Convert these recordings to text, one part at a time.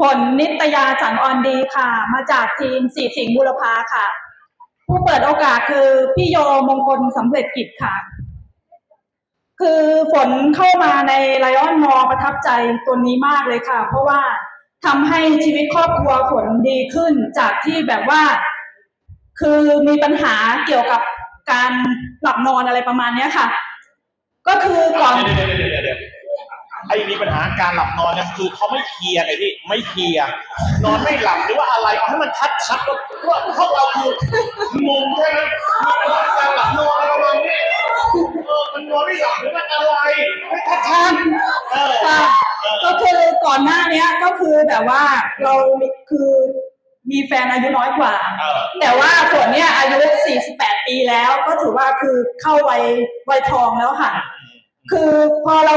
ฝนนิตยาสันออนดีค่ะ มาจากทีมสีสิงห์บุรพาค่ะ ผู้เปิดโอกาสคือพี่โยมงคลสำเร็จกิจค่ะ คือฝนเข้ามาในไลออนมอประทับใจตัวนี้มากเลยค่ะ เพราะว่าทำให้ชีวิตครอบครัวฝนดีขึ้นจากที่แบบว่า คือมีปัญหาเกี่ยวกับการหลับนอนอะไรประมาณเนี้ยค่ะ ก็คือ ไอ้มีปัญหาการหลับนอนเนี่ยคือเขาไม่เคลียร์ไงพี่ไม่เคลียร์นอนไม่หลับหรือว่าอะไรเอาให้มันชัดชัดๆว่าพวกเราคืองงใช่ไหมมีปัญหาการหลับนอนอะไรประมาณนี้เออมันนอนไม่หลับหรือมันอะไรไม่ชัดชัดๆเออค่ะเออก็คือก่อนหน้าเนี้ยก็คือแบบว่าเราคือมีแฟนอายุน้อยกว่าเออแต่ว่าฝนเนี่ยอายุ 48 ปีแล้วก็ถือว่าคือเข้าวัยวัยทองแล้วค่ะ คือพอเรา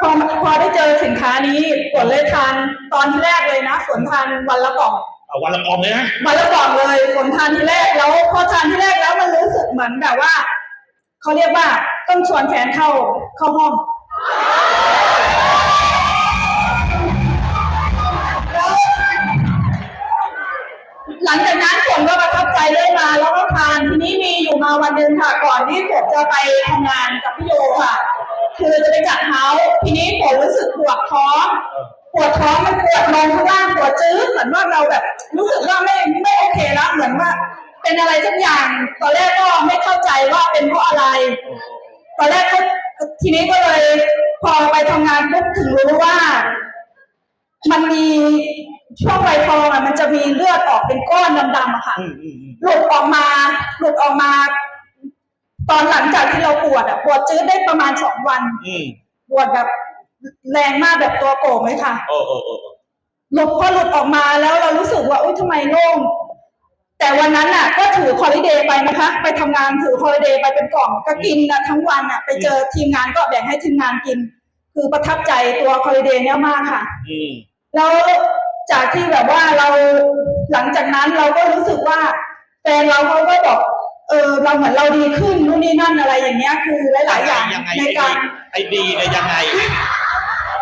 พอพอได้เจอสินค้านี้ฝนเลยทานตอนที่แรกเลยนะฝนทานวันละกล่องเอาวันละกองเลยนะวันละกล่องเลยฝนทานที่แรกแล้วพอทานที่แรกแล้วมันรู้สึกเหมือนแบบว่าเขาเรียกว่าต้องชวนแฟนเข้าเข้าห้องหลังจากนั้นฝนก็ประทับใจเรื่อยมา แล้วก็ทานทีนี้มีอยู่มาวันหนึ่งค่ะ ก่อนที่ฝนจะไปทำงานกับพี่โยค่ะ คือจะไปจัดเท้าส์ทีนี้ฝนรู้สึกปวดท้องปวดท้องมันปวดลงข้างล่างปวดจื้อเหมือนว่าเราแบบ รู้สึกว่าไม่ไม่โอเคแล้วเหมือนว่า เป็นอะไรสักอย่าง ตอนแรกก็ไม่เข้าใจว่าเป็นเพราะอะไร ตอนแรกก็ทีนี้ก็เลยพอไปทำงานปุ๊บถึงรู้ว่า มันมีช่วงไวทองอะมันจะมีเลือดออกเป็นก้อนดำๆอะค่ะอืมอืมอืมหลุดออกมา หลุดออกมา ตอนหลังจากที่เราปวดอะปวดจื้อได้ประมาณสองวันอืมปวดแบบแรงมากแบบตัวโก่งเลยค่ะเออเออเออเออหลุดพอหลุดออกมาแล้วเรารู้สึกว่าอุ้ยทำไมโล่ง แต่วันนั้นน่ะ ก็ถือคอลิเดย์ไปนะคะ ไปทำงานถือคอลิเดย์ไปเป็นกล่องก็กินนะทั้งวันอะ ไปเจอทีมงานก็แบ่งให้ทีมงานกิน คือประทับใจตัวคอลิเดย์เนี้ยมากค่ะ อืมแล้วจากที่แบบว่าเราหลังจากนั้นเราก็รู้สึกว่าแฟนเราเขาก็บอก เออเราเหมือนเราดีขึ้นนู่นนี่นั่นอะไรอย่างเงี้ยคือหลายๆอย่างยังไงในการ ไอ้ดีเนี่ยยังไง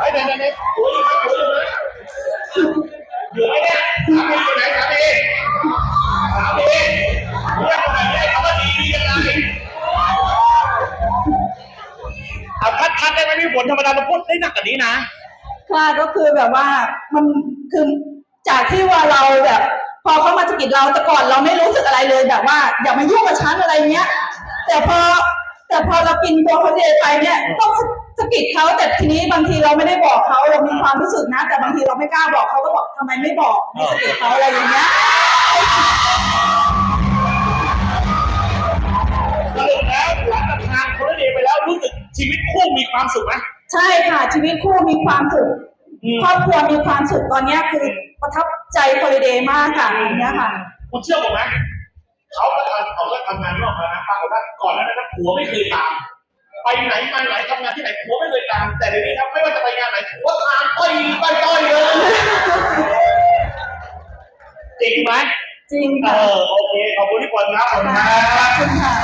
ไอ้เดี๋ยวเดี๋ยวเดี๋ยวหัวอยู่ไหมหัวอยู่ไหมอยู่ไหมเนี่ยสามีอยู่ไหนสามีสามีเรียกคนไหนได้คำว่าดียังไงเอาพัดพัดได้ไหมพี่ฝนธรรมดาเราพูดได้หนักกว่านี้นะ ค่ะก็คือแบบว่ามันคือจากที่ว่าเราแบบ พอเขามาสะกิดเราแต่ก่อนเราไม่รู้สึกอะไรเลยแบบว่า อย่ามายุ่งกับฉันอะไรเงี้ย แต่พอแต่พอเรากินตัวเขาเดย์ไปเนี่ยต้องสะสะกิดเขาแต่ทีนี้บางทีเราไม่ได้บอกเขาเรามีความรู้สึกนะ แต่บางทีเราไม่กล้าบอกเขาก็บอกทำไมไม่บอกไม่สะกิดเขาอะไรอย่างเงี้ยสรุปแล้วหลังจากทานคนละเดย์ไปแล้วรู้สึกชีวิตคู่มีความสุขไหมใช่ค่ะชีวิตคู่มีความสุขอืมครอบครัวมีความสุขตอนเนี้ยคือ ประทับใจฮอลิเดย์มากค่ะอันเนี้ยค่ะคุณเชื่อผมไหมเขาก็ทำเขาก็ทำงานนอกมานะปรากฏว่าก่อนหน้านั้นนะผัวไม่เคยตาม ไปไหนมาไหนทำงานที่ไหนผัวไม่เคยตาม แต่เดี๋ยวนี้ครับไม่ว่าจะไปงานไหนผัวตามต้อยต้อยต้อยเลยจริงไหมจริงเอค่ะอโอเคขอบคุณที่ฝนครับขอบคุณคขรัอบบคุณค่ะ